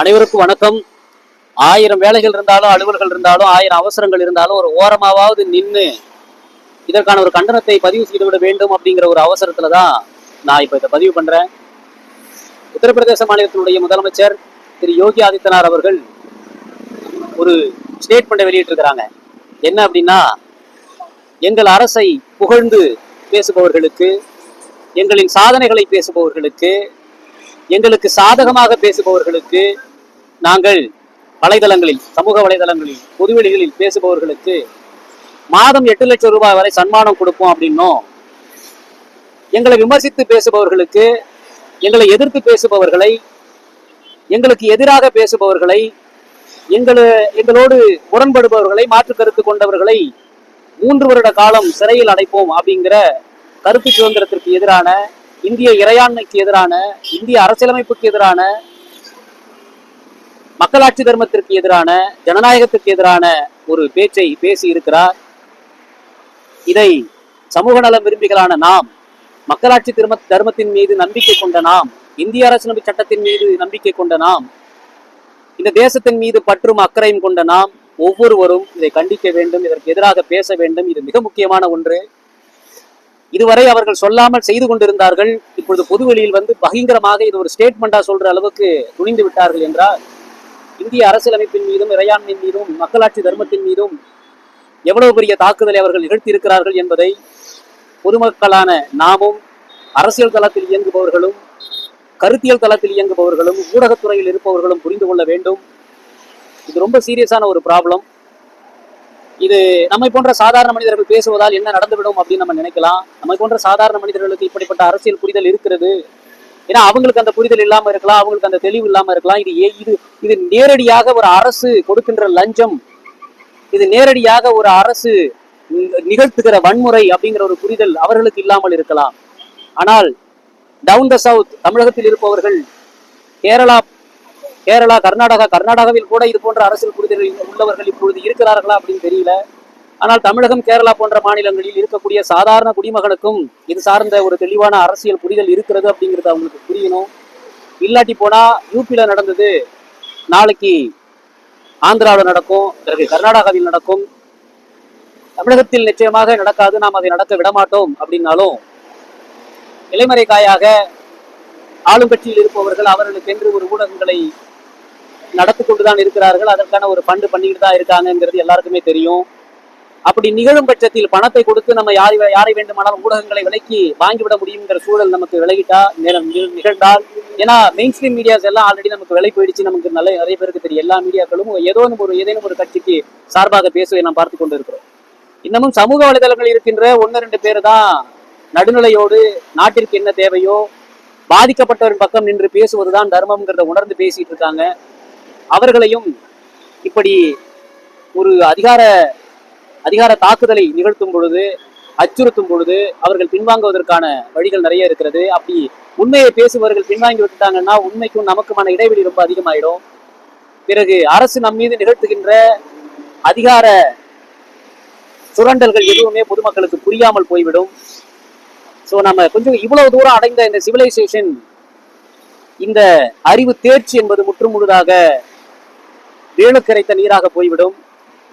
அனைவருக்கும் வணக்கம். ஆயிரம் வேலைகள் இருந்தாலும் அலுவல்கள் இருந்தாலும் ஆயிரம் அவசரங்கள் இருந்தாலும் ஒரு ஓரமாவது நின்று இதற்கான ஒரு கண்டனத்தை பதிவு செய்துவிட வேண்டும் அப்படிங்கிற ஒரு அவசரத்துல தான் நான் இப்போ இதை பதிவு பண்றேன். உத்தரப்பிரதேச மாநிலத்தினுடைய முதலமைச்சர் திரு யோகி ஆதித்யநாத் அவர்கள் ஒரு ஸ்டேட்மெண்ட்டை வெளியிட்டிருக்கிறாங்க. என்ன அப்படின்னா எங்கள் அரசை புகழ்ந்து பேசுபவர்களுக்கு எங்களின் சாதனைகளை பேசுபவர்களுக்கு எங்களுக்கு சாதகமாக பேசுபவர்களுக்கு நாங்கள் வலைதளங்களில் சமூக வலைதளங்களில் பொதுவெளிகளில் பேசுபவர்களுக்கு மாதம் எட்டு லட்சம் ரூபாய் வரை சன்மானம் கொடுப்போம் அப்படின்னும் எங்களை விமர்சித்து பேசுபவர்களுக்கு எங்களை எதிர்த்து பேசுபவர்களை எங்களுக்கு எதிராக பேசுபவர்களை எங்களை எங்களோடு முரண்படுபவர்களை மாற்று கருத்து கொண்டவர்களை மூன்று வருட காலம் சிறையில் அடைப்போம் அப்படிங்கிற கருத்து சுதந்திரத்திற்கு எதிரான இந்திய இறையாண்மைக்கு எதிரான இந்திய அரசியலமைப்புக்கு எதிரான மக்களாட்சி தர்மத்திற்கு எதிரான ஜனநாயகத்திற்கு எதிரான ஒரு பேச்சை பேசி இருக்கிறார். இதை சமூக நலம் விரும்பிகளான நாம் மக்களாட்சி திரும தர்மத்தின் மீது நம்பிக்கை கொண்ட நாம் இந்திய அரசியலமைப்பு சட்டத்தின் மீது நம்பிக்கை கொண்ட நாம் இந்த தேசத்தின் மீது பற்றும் அக்கறையும் கொண்ட நாம் ஒவ்வொருவரும் இதை கண்டிக்க வேண்டும் இதற்கு எதிராக பேச வேண்டும். இது மிக முக்கியமான ஒன்று. இதுவரை அவர்கள் சொல்லாமல் செய்து கொண்டிருந்தார்கள். இப்பொழுது பொதுவெளியில் வந்து பகிங்கரமாக இது ஒரு ஸ்டேட்மெண்டா சொல்ற அளவுக்கு துணிந்து விட்டார்கள் என்றால் இந்திய அரசியலமைப்பின் மீதும் இறையாண்மையின் மீதும் மக்களாட்சி தர்மத்தின் மீதும் எவ்வளவு பெரிய தாக்குதலை அவர்கள் நிகழ்த்தியிருக்கிறார்கள் என்பதை பொதுமக்களான நாமும் அரசியல் தளத்தில் இயங்குபவர்களும் கருத்தியல் தளத்தில் இயங்குபவர்களும் ஊடகத்துறையில் இருப்பவர்களும் புரிந்து கொள்ள வேண்டும். இது ரொம்ப சீரியஸான ஒரு ப்ராப்ளம் இது நம்மை போன்ற சாதாரண மனிதர்கள் பேசுவதால் என்ன நடந்துவிடும் அப்படின்னு நம்ம நினைக்கலாம். நம்மை போன்ற சாதாரண மனிதர்களுக்கு இப்படிப்பட்ட அரசியல் புரிதல் இருக்கிறது. ஏன்னா அவங்களுக்கு அந்த புரிதல் இல்லாம இருக்கலாம் அவங்களுக்கு அந்த தெளிவு இல்லாம இருக்கலாம். இது ஏ- இது இது நேரடியாக ஒரு அரசு கொடுக்கின்ற லஞ்சம். இது நேரடியாக ஒரு அரசு நிகழ்த்துகிற வன்முறை அப்படிங்கிற ஒரு புரிதல் அவர்களுக்கு இல்லாமல் இருக்கலாம். ஆனால் டவுன் த சவுத் தமிழகத்தில் இருப்பவர்கள் கேரளா கேரளா கர்நாடகா கர்நாடகாவில் கூட இது போன்ற அரசியல் புரிதல்கள் உள்ளவர்கள் இப்பொழுது இருக்கிறார்களா அப்படின்னு தெரியல. ஆனால் தமிழகம் கேரளா போன்ற மாநிலங்களில் இருக்கக்கூடிய சாதாரண குடிமகனுக்கும் இது சார்ந்த ஒரு தெளிவான அரசியல் புரிதல் இருக்கிறது அப்படிங்கிறது அவங்களுக்கு புரியணும். இல்லாட்டி போனா யூபியில நடந்தது நாளைக்கு ஆந்திராவில் நடக்கும் பிறகு கர்நாடகாவில் நடக்கும். தமிழகத்தில் நிச்சயமாக நடக்காது நாம் அதை நடக்க விடமாட்டோம் அப்படின்னாலும் இலைமறை காயாக ஆளும் கட்சியில் இருப்பவர்கள் அவர்களுக்கென்று ஒரு ஊடகங்களை நடத்தி கொண்டுதான் இருக்கிறார்கள். அதற்கான ஒரு ஃபண்டு பண்ணிக்கிட்டு தான் இருக்காங்கிறது எல்லாருக்குமே தெரியும். அப்படி நிகழும் பட்சத்தில் பணத்தை கொடுத்து நம்ம யாரை யாரை வேண்டுமானாலும் ஊடகங்களை விலக்கி வாங்கிவிட முடியுங்கிற சூழல் நமக்கு விலகிட்டா நிகழ்ந்தால். ஏன்னா மெயின் ஸ்ட்ரீம் மீடியாஸ் எல்லாம் ஆல்ரெடி நமக்கு விலை போயிடுச்சு. நமக்கு நல்ல நிறைய பேருக்கு தெரியும். எல்லா மீடியாக்களும் ஏதோ ஒரு ஏதேனும் ஒரு கட்சிக்கு சார்பாக பேசுவதை நாம் பார்த்து கொண்டு இருக்கிறோம் இன்னமும் சமூக வலைதளங்கள் இருக்கின்ற ஒன்று ரெண்டு பேர் தான் நடுநிலையோடு நாட்டிற்கு என்ன தேவையோ பாதிக்கப்பட்டவரின் பக்கம் நின்று பேசுவதுதான் தர்மம்ங்கிறத உணர்ந்து பேசிட்டு இருக்காங்க. அவர்களையும் இப்படி ஒரு அதிகார அதிகார தாக்குதலை நிகழ்த்தும் பொழுது அச்சுறுத்தும் பொழுது அவர்கள் பின்வாங்குவதற்கான வழிகள் நிறைய இருக்கிறது. அப்படி உண்மையை பேசுபவர்கள் பின்வாங்கி விட்டுட்டாங்கன்னா உண்மைக்கும் நமக்குமான இடைவெளி ரொம்ப அதிகமாயிடும். பிறகு அரசு நம் மீது நிகழ்த்துகின்ற அதிகார சுரண்டல்கள் எதுவுமே பொதுமக்களுக்கு புரியாமல் போய்விடும். ஸோ நம்ம கொஞ்சம் இவ்வளவு தூரம் அடைந்த இந்த சிவிலைசேஷன் இந்த அறிவு தேர்ச்சி என்பது முற்று முழுதாக வேலுக்கரைத்த நீராக போய்விடும்.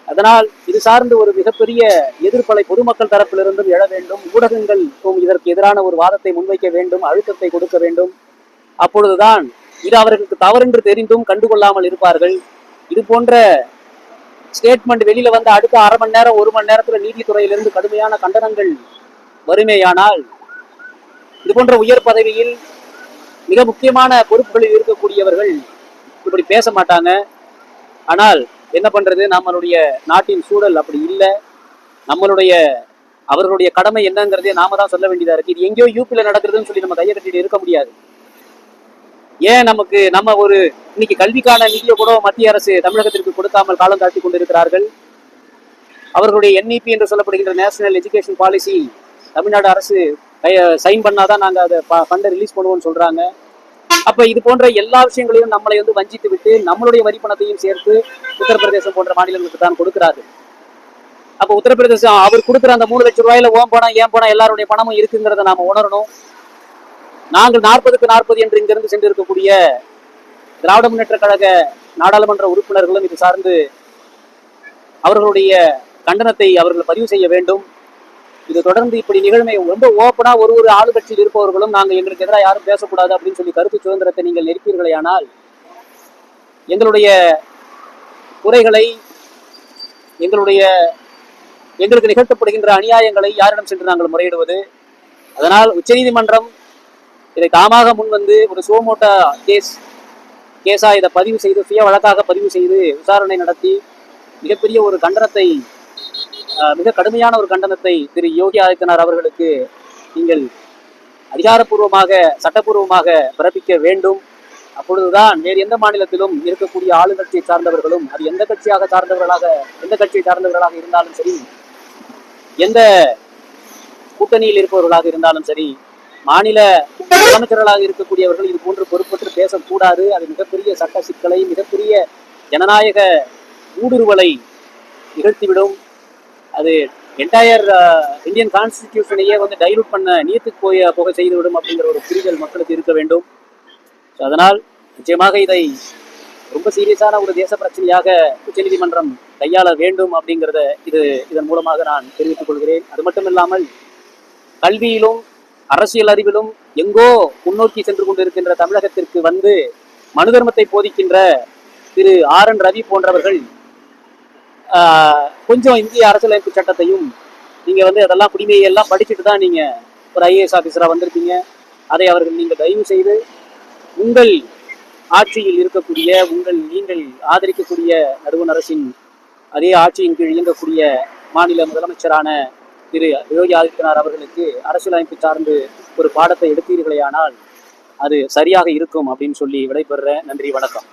அதனால் இது சார்ந்து ஒரு மிகப்பெரிய எதிர்ப்பலை பொதுமக்கள் தரப்பிலிருந்தும் எழ வேண்டும். ஊடகங்களுக்கும் இதற்கு எதிரான ஒரு வாதத்தை முன்வைக்க வேண்டும். அழுத்தத்தை கொடுக்க வேண்டும். அப்பொழுதுதான் இது அவர்களுக்கு தவறென்று தெரிந்தும் கண்டுகொள்ளாமல் இருப்பார்கள். இது போன்ற ஸ்டேட்மெண்ட் வெளியில வந்து அடுத்த அரை மணி நேரம் ஒரு மணி நேரத்துல நீதித்துறையிலிருந்து கடுமையான கண்டனங்கள் வருமேயானால் இது போன்ற உயர் பதவியில் மிக முக்கியமான பொறுப்புகளில் இருக்கக்கூடியவர்கள் இப்படி பேச மாட்டாங்க. ஆனால் என்ன பண்றது? நம்மளுடைய நாட்டின் சூழல் அப்படி இல்லை. நம்மளுடைய அவர்களுடைய கடமை என்னங்கிறதே நாம தான் சொல்ல வேண்டியதா இருக்கு. இது எங்கேயோ யூபியில் நடக்கிறதுன்னு சொல்லி நம்ம கையை கட்டிட்டு இருக்க முடியாது. ஏன் நமக்கு நம்ம ஒரு இன்னைக்கு கல்விக்கான நிதியை கூட மத்திய அரசு தமிழகத்திற்கு கொடுக்காமல் காலம் தாழ்த்தி கொண்டிருக்கிறார்கள்? அவர்களுடைய என்இபி என்று சொல்லப்படுகின்ற நேஷனல் எஜுகேஷன் பாலிசி தமிழ்நாடு அரசு சைன் பண்ணாதான் நாங்கள் அதை ஃபண்டை ரிலீஸ் பண்ணுவோம்னு சொல்றாங்க. அப்ப இது போன்ற எல்லா விஷயங்களையும் நம்மளை வந்து வஞ்சித்து விட்டு நம்மளுடைய வரி பணத்தையும் சேர்த்து உத்தரப்பிரதேசம் போன்ற மாநிலங்களுக்கு தான் கொடுக்கிறாரு. அப்ப உத்தரப்பிரதேசம் அவர் கொடுக்குற அந்த மூணு லட்சம் ரூபாயில ஓம் பணம் ஏன் பணம் எல்லாருடைய பணமும் இருக்குங்கிறத நாம உணரணும். நாங்கள் நாற்பதுக்கு நாற்பது என்று இங்கிருந்து சென்றிருக்கக்கூடிய திராவிட முன்னேற்ற கழக நாடாளுமன்ற உறுப்பினர்களும் இது சார்ந்து அவர்களுடைய கண்டனத்தை அவர்கள் பதிவு செய்ய வேண்டும். இது தொடர்ந்து இப்படி நிகழ்மை ரொம்ப ஓப்பனா ஒரு ஒரு ஆளுங்கட்சியில் இருப்பவர்களும் நாங்கள் எங்களுக்கு எதிராக யாரும் பேசக்கூடாது அப்படின்னு சொல்லி கருத்து சுதந்திரத்தை நீங்கள் நெருப்பீர்களேயானால் எங்களுடைய குறைகளை எங்களுடைய எங்களுக்கு நிகழ்த்தப்படுகின்ற அநியாயங்களை யாரிடம் சென்று நாங்கள் முறையிடுவது? அதனால் உச்சநீதிமன்றம் இதை தாமாக முன் வந்து ஒரு சோமோட்டா கேஸ் கேஸா இதை பதிவு செய்து சுய வழக்காக பதிவு செய்து விசாரணை நடத்தி மிகப்பெரிய ஒரு கண்டனத்தை மிக கடுமையான ஒரு கண்டனத்தை திரு யோகி ஆதித்யநாத் அவர்களுக்கு நீங்கள் அதிகாரப்பூர்வமாக சட்டப்பூர்வமாக பிறப்பிக்க வேண்டும். அப்பொழுதுதான் வேறு எந்த மாநிலத்திலும் இருக்கக்கூடிய ஆளுங்கட்சியை சார்ந்தவர்களும் அது எந்த கட்சியாக சார்ந்தவர்களாக எந்த கட்சியை சார்ந்தவர்களாக இருந்தாலும் சரி எந்த கூட்டணியில் இருப்பவர்களாக இருந்தாலும் சரி மாநில முதலமைச்சர்களாக இருக்கக்கூடியவர்கள் இது போன்று பொறுப்பற்று பேசக்கூடாது. அது மிகப்பெரிய சட்ட சிக்கலை மிகப்பெரிய ஜனநாயக ஊடுருவலை நிகழ்த்திவிடும். அது என்டையர் இந்தியன் கான்ஸ்டிடியூஷனையே வந்து டைலூட் பண்ண நீத்துக்கு போய போக செய்துவிடும் அப்படிங்கிற ஒரு புரிதல் மக்களுக்கு இருக்க வேண்டும். ஸோ அதனால் நிச்சயமாக இதை ரொம்ப சீரியஸான ஒரு தேச பிரச்சனையாக உச்சநீதிமன்றம் கையாள வேண்டும் அப்படிங்கிறத இது இதன் மூலமாக நான் தெரிவித்துக் கொள்கிறேன். அது மட்டும் இல்லாமல் கல்வியிலும் அரசியல் அறிவிலும் எங்கோ முன்னோக்கி சென்று கொண்டிருக்கின்ற தமிழகத்திற்கு வந்து மனு தர்மத்தை போதிக்கின்ற திரு ஆர் என் ரவி போன்றவர்கள் கொஞ்சம் இந்திய அரசியலமைப்பு சட்டத்தையும் நீங்கள் வந்து அதெல்லாம் குடிமையை எல்லாம் படிச்சுட்டு தான் நீங்கள் ஒரு ஐஏஎஸ் ஆஃபீஸராக வந்திருக்கீங்க அதை அவர்கள் நீங்கள் தயவு செய்து உங்கள் ஆட்சியில் இருக்கக்கூடிய உங்கள் நீங்கள் ஆதரிக்கக்கூடிய நடுவண் அரசின் அதே ஆட்சியின் கீழ் இயங்கக்கூடிய மாநில முதலமைச்சரான திரு யோகி ஆதித்யநாத் அவர்களுக்கு அரசியலமைப்பு சார்ந்து ஒரு பாடத்தை எடுத்தீர்களேயானால் அது சரியாக இருக்கும் அப்படின்னு சொல்லி விடைபெறுறேன். நன்றி வணக்கம்.